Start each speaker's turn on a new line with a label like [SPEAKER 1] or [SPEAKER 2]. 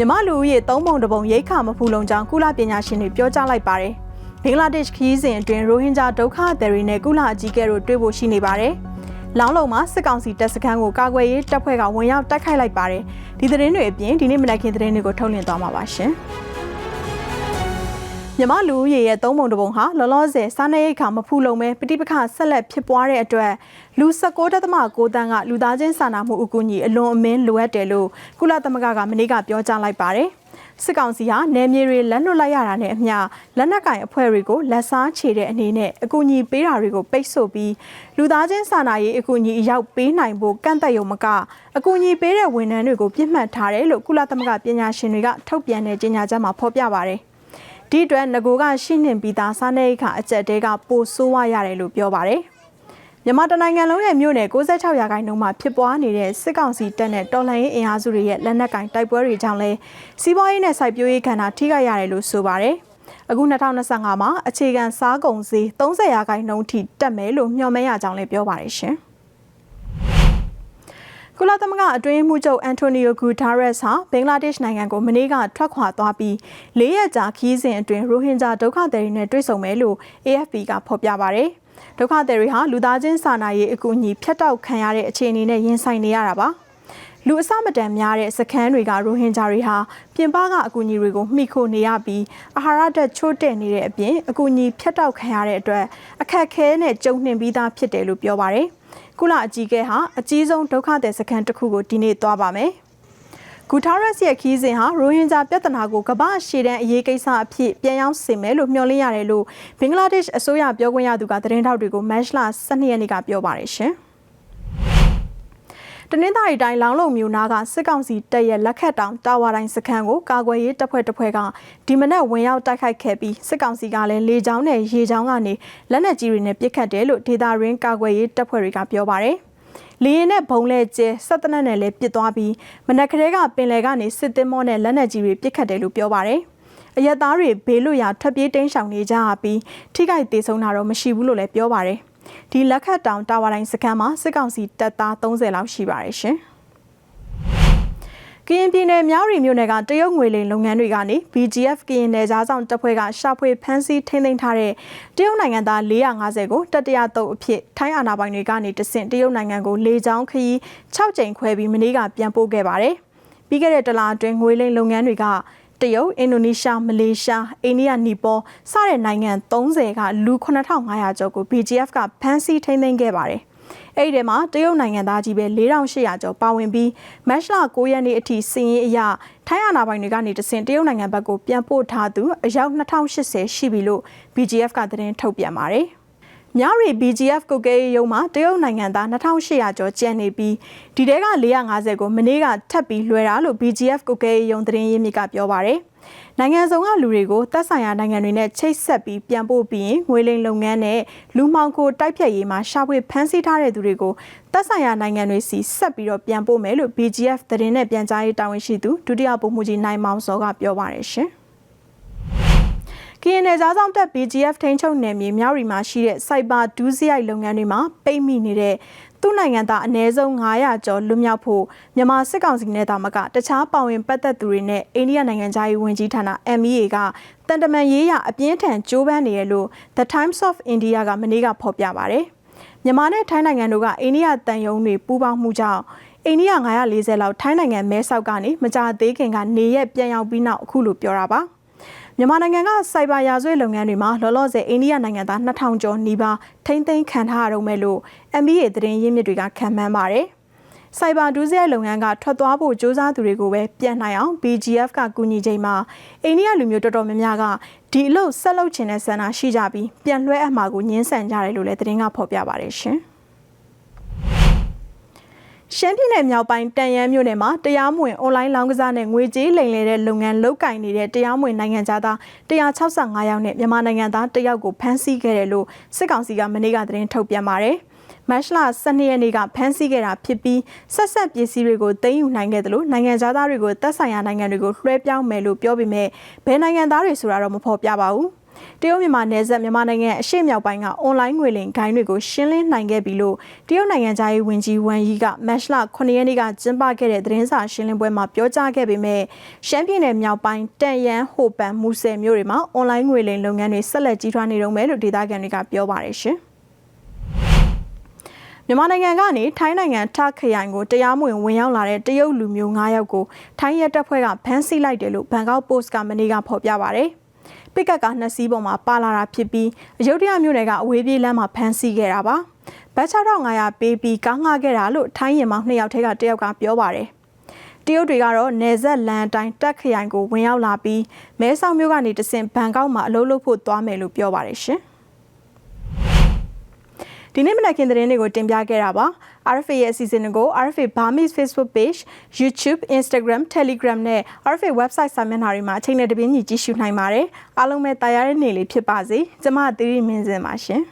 [SPEAKER 1] မြမလူဦးရေသုံးပုံတစ်ပုံရိတ်ခါမဖူလုံကြောင်းကုလပညာရှင်တွေပြောကြားလိုက်ပါတယ်။ဘင်္ဂလားဒေ့ရှ်ခရီးစဉ်အတွင်းရိုဟင်ဂျာဒုက္ခသည်တွေနဲ့ကုလအကြီးအကဲတို့တွေ့ဖို့ရှိနေပါတယ်။လောင်းလုံမှာစစ်ကောင်စီတပ်စခန်းကိုကာကွယ်ရေးတပ်ဖွဲ့ကဝင်ရောက်တိုက်ခိုက်လိုက်ပါတယ်။ဒီသတင်းတွေအပြင်ဒီနေ့မနက်ခင်းသတင်းတွေကိုထုတ်လွှင့်သွားမှာပါရှင်။ မြမလူဦးရေရဲ့သုံးပုံတစ်ပုံဟာလောလောဆယ်စားနပ်ရိက္ခာမဖူလုံမဲပဋိပက္ခဆက်လက်ဖြစ်ပွားတဲ့အတွက်လူ19.6တန်းကလူသားချင်းစာနာမှုအကူအညီအလွန်အမင်းလိုအပ်တယ်လို့ကုလသမဂ္ဂကမနေ့ကပြောကြားလိုက်ပါတယ်။စစ်ကောင်စီဟာနယ်မြေတွေလက်လွတ်လိုက်ရတာနဲ့အမျှလက်နက်ကင်အဖွဲ့တွေကိုလက်စားချေတဲ့အနေနဲ့အကူအညီပေးတာတွေကိုပိတ်ဆို့ပြီးလူသားချင်းစာနာရေးအကူအညီအရောက်ပေးနိုင်ဖို့ကန့်သက်ရုံမကအကူအညီပေးတဲ့ဝန်ထမ်းတွေကိုပြစ်မှတ်ထားတယ်လို့ကုလသမဂ္ဂပညာရှင်တွေကထုတ်ပြန်တဲ့ကြေညာချက်မှာဖော်ပြပါတယ်။ ဒီအတွက်ငကိုကရှိနှင်ပြီးသားစားနပ်ရိက္ခာအကျက်တဲကပိုဆိုးဝါရတယ်လို့ပြောပါတယ်။မြန်မာတနိုင်ငံလုံးရဲ့မြို့နယ်66ရာခိုင်နှုန်းမှာဖြစ်ပွားနေတဲ့စစ်ကောင်စီတပ်နဲ့တော်လှန်ရေးအင်အားစုတွေရဲ့လက်နက်ကင်တိုက်ပွဲတွေကြောင့်လဲစီးပွားရေးနဲ့စိုက်ပျိုးရေးကဏ္ဍထိခိုက်ရတယ်လို့ဆိုပါတယ်။အခု2025မှာအခြေခံစားကုန်စည်30ရာခိုင်နှုန်းထိတက်မယ်လို့မျှော်မှန်းရကြောင်းလည်းပြောပါတယ်ရှင်။ ကုလသမဂ္ဂအတွင်းမှုချုပ်အန်တိုနီယိုဂူတာရက်စ်ဟာဘင်္ဂလားဒေ့ရှ်နိုင်ငံကိုမနေ့ကထွက်ခွာသွားပြီး၄ရက်ကြာခီးစဉ်အတွင်းရိုဟင်ဂျာဒုက္ခသည်တွေနဲ့တွေ့ဆုံမယ်လို့ AFP ကဖော်ပြပါဗျ။ဒုက္ခသည်တွေဟာလူသားချင်းစာနာရေးအကူအညီဖြတ်တောက်ခံရတဲ့အခြေအနေနဲ့ရင်ဆိုင်နေရတာပါ။လူအစမတန်များတဲ့စခန်းတွေကရိုဟင်ဂျာတွေဟာပြင်ပကအကူအညီတွေကိုမှီခိုနေရပြီးအာဟာရဓာတ်ချိုးတဲ့နေတဲ့အပြင်အကူအညီဖြတ်တောက်ခံရတဲ့အတွက်အခက်အခဲနဲ့ကြုံနှင်ပြီးသားဖြစ်တယ်လို့ပြောပါရယ်။ ကုလအကြီးအကဲဟာအကြီးဆုံးဒုက္ခသည်စခန်းတစ်ခုကိုဒီနေ့သွားပါမယ်။ဂူတာရက်စ်ရဲ့ခီးစဉ်ဟာရိုဟင်ဂျာပြဿနာကိုကမ္ဘာရှေ့တန်းအရေးကိစ္စအဖြစ်ပြန်ရောက်စေမယ်လို့မျှော်လင့်ရတယ်လို့ဘင်္ဂလားဒေ့ရှ်အစိုးရပြောခွင့်ရသူကသတင်းထောက်တွေကိုမတ်လ12ရက်နေ့ကပြောပါတယ်ရှင်။ တနင်္သာရီတိုင်းလောင်းလုံမြို့နာကစစ်ကောင်စီတပ်ရဲ့လက်ခတ်တောင်တာဝါတိုင်းစခန်းကိုကာကွယ်ရေးတပ်ဖွဲ့တစ်ဖွဲ့ကဒီမနက်ဝင်ရောက်တိုက်ခိုက်ခဲ့ပြီးစစ်ကောင်စီကလည်းလေကြောင်းနဲ့ရေကြောင်းကနေလက်နက်ကြီးတွေနဲ့ပစ်ခတ်တယ်လို့ဒေတာရင်းကာကွယ်ရေးတပ်ဖွဲ့တွေကပြောပါတယ်။လေရင်နဲ့ဘုံလဲကျဲဆက်တနက်နဲ့လည်းပစ်သွားပြီးမနက်ကလေးကပင်လယ်ကနေစစ်သင်းမောနဲ့လက်နက်ကြီးတွေပစ်ခတ်တယ်လို့ပြောပါတယ်။အရက်သားတွေဘေးလွတ်ရာထွက်ပြေးတိမ်းရှောင်နေကြပြီးထိခိုက်ဒေဆုံးတာတော့မရှိဘူးလို့လည်းပြောပါတယ်။ ဒီလက်ခတ်တောင်တာဝါတိုင်းစခန်းမှာစစ်ကောင်စီတပ်သား30လောက်ရှိပါတယ်ရှင်။ကရင်ပြည်နယ်မြောက်ရီမြို့နယ်ကတရုတ်ငွေလိမ်လုပ်ငန်းတွေကနေ BGF ကရင်နယ်ကြားဆောင်တပ်ဖွဲ့ကရှာဖွေဖမ်းဆီးထိန်းသိမ်းထားတဲ့တရုတ်နိုင်ငံသား450ကိုတတရတုပ်အဖြစ်ထိုင်းအာဏာပိုင်တွေကနေတဆင့်တရုတ်နိုင်ငံကိုလေကြောင်းခရီး6ကြိမ်ခွဲပြီးမနေ့ကပြန်ပို့ခဲ့ပါတယ်။ပြီးခဲ့တဲ့တလအတွင်းငွေလိမ်လုပ်ငန်းတွေက တရုတ်၊အင်ဒိုနီးရှား၊မလေးရှား၊အိန္ဒိယ၊နီပေါစတဲ့နိုင်ငံ30ကလူ9500ကျော်ကို BGF ကဖမ်းဆီးထိန်းသိမ်းခဲ့ပါတယ်။အဲ့ဒီထဲမှာတရုတ်နိုင်ငံသားကြီးပဲ4800ကျော်ပါဝင်ပြီးမတ်လ9ရက်နေ့အထိစီးရင်အရထိုင်းအာဏာပိုင်တွေကနေတဆင့်တရုတ်နိုင်ငံဘက်ကိုပြန်ပို့ထားသူအယောက်2080ရှိပြီလို့ BGF ကသတင်းထုတ်ပြန်ပါတယ်။ မြရီ BGF ကုတ်ကဲရုံးမှာတရုတ်နိုင်ငံသား2800ကျော်ကျန်နေပြီးဒီတဲက450ကိုမနေ့ကထပ်ပြီးလွှဲတာလို့ BGF ကုတ်ကဲရုံးသတင်းရင်းမြစ်ကပြောပါရယ်နိုင်ငံစုံကလူတွေကိုသက်ဆိုင်ရာနိုင်ငံတွေနဲ့ချိတ်ဆက်ပြီးပြန်ပို့ပြီးရင်ငွေလိမ်လုပ်ငန်းနဲ့လူမှောင်ခိုတိုက်ဖြတ်ရေးမှာရှာဖွေဖမ်းဆီးထားတဲ့သူတွေကိုသက်ဆိုင်ရာနိုင်ငံတွေစီဆက်ပြီးတော့ပြန်ပို့မယ်လို့ BGF သတင်းနဲ့ပြန်ကြားရေးတာဝန်ရှိသူဒုတိယဗိုလ်မှူးကြီးနိုင်မောင်စောကပြောပါရရှင်ကရင် နယ်ကြားဆောင်တက် BGF ထိန်းချုပ်နယ်မြေမြောက်ရီမှာရှိတဲ့စိုက်ဘာဒူးစရိုက်လုပ်ငန်းတွေမှာပိတ်မိနေတဲ့သူ့နိုင်ငံသားအနည်းဆုံး900ကျော်လွတ်မြောက်ဖို့မြန်မာစစ်ကောင်စီနဲ့တာမကတခြားပါဝင်ပတ်သက်သူတွေနဲ့အိန္ဒိယနိုင်ငံသားရေးဝန်ကြီးဌာန MEA ကတန်တမန်ရေးရအပြင်းထန်ကြိုးပမ်းနေရလို့ The Times of India ကမနေ့ကဖော်ပြပါဗျ။မြန်မာနဲ့ထိုင်းနိုင်ငံတို့ကအိန္ဒိယတန်ယုံတွေပူးပေါင်းမှုကြောင့်အိန္ဒိယ940လောက်ထိုင်းနိုင်ငံမဲဆောက်ကနေမကြသေးခင်ကနေရက်ပြန်ရောက်ပြီးနောက်အခုလိုပြောတာပါ။ မြန်မာနိုင်ငံကစိုက်ဘာရာဇဝတ်လုပ်ငန်းတွေမှာလောလောဆယ်အိန္ဒိယနိုင်ငံသား2000ကျော်နီးပါးထိမ့်သိမ်းခံထားရတော့မယ်လို့ MBA သတင်းရင်းမြစ်တွေကခန့်မှန်းပါတယ်။စိုက်ဘာဒူးစရိုက်လုပ်ငန်းကထွက်သွားဖို့စ조사သူတွေကိုပဲပြန်နိုင်အောင် BGF ကကူညီချိန်မှာအိန္ဒိယလူမျိုးတော်တော်များများကဒီအလုပ်ဆက်လုပ်ချင်တဲ့ဆန္ဒရှိကြပြီးပြန်လွှဲအမှာကိုညှင်းဆန်ကြတယ်လို့လည်းသတင်းကဖော်ပြပါတယ်ရှင်။ ရှမ်းပြည်နယ်မြောက်ပိုင်းတန်ရန်မြို့နယ်မှာတရားမဝင်အွန်လိုင်းလောင်းကစားနဲ့ငွေကြေးလိမ်လည်တဲ့လုပ်ငန်းလုပ်ကင်နေတဲ့တရားမဝင်နိုင်ငံသား165ယောက်နဲ့မြန်မာနိုင်ငံသား1ယောက်ကိုဖမ်းဆီးခဲ့တယ်လို့စစ်ကောင်စီကမနေ့ကသတင်းထုတ်ပြန်ပါတယ်။မတ်လ12ရက်နေ့ကဖမ်းဆီးခဲ့တာဖြစ်ပြီးဆက်ဆက်ပစ္စည်းတွေကိုသိမ်းယူနိုင်ခဲ့တယ်လို့နိုင်ငံသားတွေကိုတပ်ဆိုင်ရာနိုင်ငံတွေကိုလွှဲပြောင်းမယ်လို့ပြောပေမဲ့ဘယ်နိုင်ငံသားတွေဆိုတာတော့မဖော်ပြပါဘူး။ တရုတ်မြန်မာနယ်စပ်မြန်မာနိုင်ငံအရှေ့မြောက်ပိုင်းကအွန်လိုင်းငွေလိမ်ဂိုင်းတွေကိုရှင်းလင်းနိုင်ခဲ့ပြီလို့တရုတ်နိုင်ငံသားရေးဝန်ကြီးဝမ်ယီကမတ်လ9ရက်နေ့ကကျင်းပခဲ့တဲ့သတင်းစာရှင်းလင်းပွဲမှာပြောကြားခဲ့ပေမဲ့ရှမ်းပြည်နယ်မြောက်ပိုင်းတန်ရန်ဟိုပန်မူဆယ်မြို့တွေမှာအွန်လိုင်းငွေလိမ်လုပ်ငန်းတွေဆက်လက်ကြီးထွားနေတုန်းပဲလို့ဒေသခံတွေကပြောပါတယ်ရှင်။မြန်မာနိုင်ငံကနေထိုင်းနိုင်ငံထခရိုင်ကိုတရားမဝင်ဝင်ရောက်လာတဲ့တရုတ်လူမျိုး9ယောက်ကိုထိုင်းရဲတပ်ဖွဲ့ကဖမ်းဆီးလိုက်တယ်လို့ဘန်ကောက်ပို့စ်ကမနေ့ကဖော်ပြပါဗျ။ ပစ်ကတ်ကနှစ်စီးပေါ်မှာပါလာတာဖြစ်ပြီးအယုဒ္ဓယမြို့နယ်ကအဝေးပြေးလမ်းမှာဖမ်းဆီးခဲ့တာပါ။ဘတ်6500ပေးပြီးကားငှားခဲ့တာလို့ထိုင်းရင်မောင်နှစ်ယောက်ထဲကတယောက်ကပြောပါတယ်။တရုတ်တွေကတော့နေဆက်လန်အတိုင်းတက်ခရိုင်ကိုဝင်ရောက်လာပြီးမဲဆောက်မြို့ကနေတဆင့်ဘန်ကောက်မှာအလုပ်လုပ်ဖို့သွားမယ်လို့ပြောပါတယ်ရှင်။ ဒီနေ့မနက်ခင်းသတင်းတွေကိုတင်ပြခဲ့တာပါ RFA ရဲ့အစီအစဉ်ကို RFA Burmese Facebook Page YouTube Instagram Telegram နဲ့ RFA website စာမျက်နှာတွေမှာအချိန်နဲ့တပြေးညီကြည့်ရှုနိုင်ပါတယ်အားလုံးပဲတာယာတဲ့နေ့လေးဖြစ်ပါစေကျွန်မသီရိမင်းစင်ပါရှင်